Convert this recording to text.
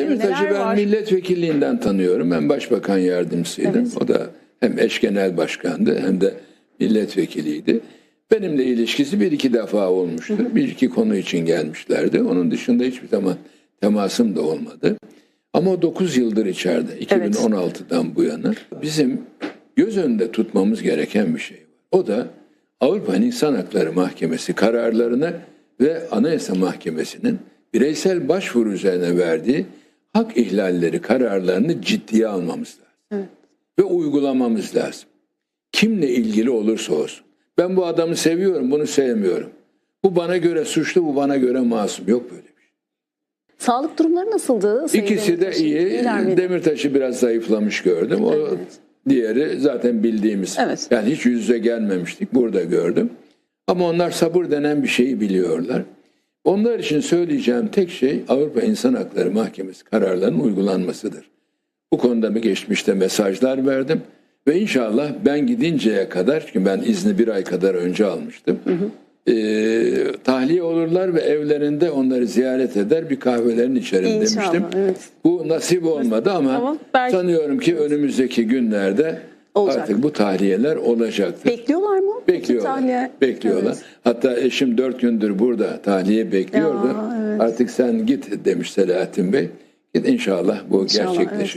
Demirtaş'ı neler ben var? milletvekilliğinden tanıyorum. Ben başbakan yardımcısıydım. Evet. O da hem eş genel başkandı hem de milletvekiliydi. Benimle ilişkisi bir iki defa olmuştur. Bir iki konu için gelmişlerdi. Onun dışında hiçbir zaman temasım da olmadı. Ama o 9 yıldır içeride. 2016'dan bu yana bizim göz önünde tutmamız gereken bir şey var. O da Avrupa İnsan Hakları Mahkemesi kararlarını ve Anayasa Mahkemesi'nin bireysel başvuru üzerine verdiği hak ihlalleri kararlarını ciddiye almamız lazım. Ve uygulamamız lazım. Kimle ilgili olursa olsun. Ben bu adamı seviyorum, bunu sevmiyorum. Bu bana göre suçlu, bu bana göre masum. Yok böyle bir şey. Sağlık durumları nasıldı? Sayın İkisi de iyi. İyiler miydi? Demirtaş'ı biraz zayıflamış gördüm. O diğeri zaten bildiğimiz. Evet. Yani hiç yüz yüze gelmemiştik. Burada gördüm. Ama onlar sabır denen bir şeyi biliyorlar. Onlar için söyleyeceğim tek şey Avrupa İnsan Hakları Mahkemesi kararlarının uygulanmasıdır. Bu konuda bir geçmişte mesajlar verdim. Ve inşallah ben gidinceye kadar, çünkü ben izni bir ay kadar önce almıştım. eee, tahliye olurlar ve evlerinde onları ziyaret eder bir kahvelerin içerim İnşallah, demiştim. evet. Bu nasip olmadı ama Ama belki- sanıyorum ki önümüzdeki günlerde Olacak. artık bu tahliyeler olacaktır. Bekliyorlar mı? Bekliyorlar. tahliye- Bekliyorlar. Evet. Hatta eşim dört gündür burada tahliye bekliyordu. Ya, evet. Artık sen git demiş Selahattin Bey. Git inşallah bu İnşallah, gerçekleşir.